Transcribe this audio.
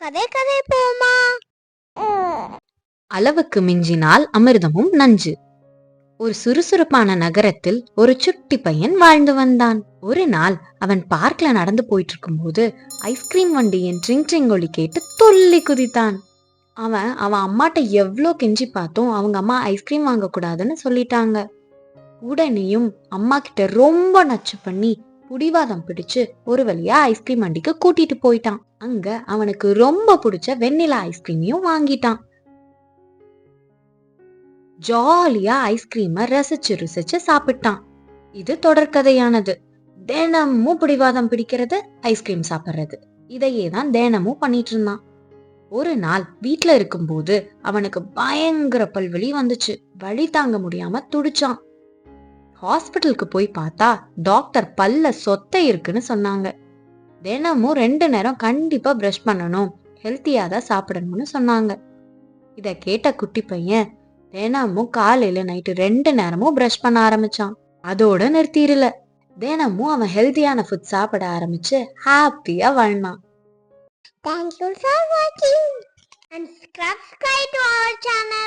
கதை கதை போமா? அளவுக்கு மிஞ்சினால் அமிர்தமும் நஞ்சு. ஒரு சுறுசுறுப்பான நகரத்தில் ஒரு சுட்டி பையன் வாழ்ந்து வந்தான். ஒரு நாள் அவன் பார்க்ல நடந்து போயிட்டு இருக்கும்போது ஐஸ்கிரீம் வண்டியின் ட்ரிங் ட்ரிங் ஒளி கேட்டு தொல்லி குதித்தான். அவன் அவன் அம்மாட்ட எவ்வளோ கெஞ்சி பார்த்தும் அவங்க அம்மா ஐஸ்கிரீம் வாங்க கூடாதுன்னு சொல்லிட்டாங்க. உடனேயும் அம்மா கிட்ட ரொம்ப நச்சு பண்ணி புடிவாதம் பிடிச்சு ஒரு வழியா ஐஸ்கிரீம் வண்டிக்கு கூட்டிட்டு போயிட்டான். அங்க அவனுக்கு ரொம்ப பிடிச்ச வெண்ணிலா ஐஸ்கிரீமையும் வாங்கிட்டான். ஜாலியா ஐஸ்கிரீம ரசிச்சு ருசிச்சு சாப்பிட்டான். இது தொடர்கதையானது தினமும் பிடிவாதம் பிடிக்கிறது ஐஸ்கிரீம் சாப்பிடுறது. இதையே தான் தினமும் பண்ணிட்டு இருந்தான். ஒரு நாள் வீட்ல இருக்கும்போது அவனுக்கு பயங்கர பல்வலி வந்துச்சு. வழி தாங்க முடியாம துடிச்சான். ஹாஸ்பிட்டலுக்கு போய் பார்த்தா டாக்டர் பல்ல சொத்தை இருக்குன்னு சொன்னாங்க. தினமும் ரெண்டு நேரம் கண்டிப்பாக ப்ரஷ் பண்ணணும். ஹெல்த்தியாக தான் சாப்பிடணும்னு சொன்னாங்க. இதை கேட்ட குட்டி பையன் தினமும் காலையில் நைட்டு ரெண்டு நேரமும் ப்ரஷ் பண்ண ஆரம்பிச்சான். அதோட நிறுத்திடல. தினமும் அவன் ஹெல்த்தியான ஃபுட் சாப்பிட ஆரம்பிச்சு ஹாப்பியா வாழ்னான் Thank you for watching. And subscribe to our channel.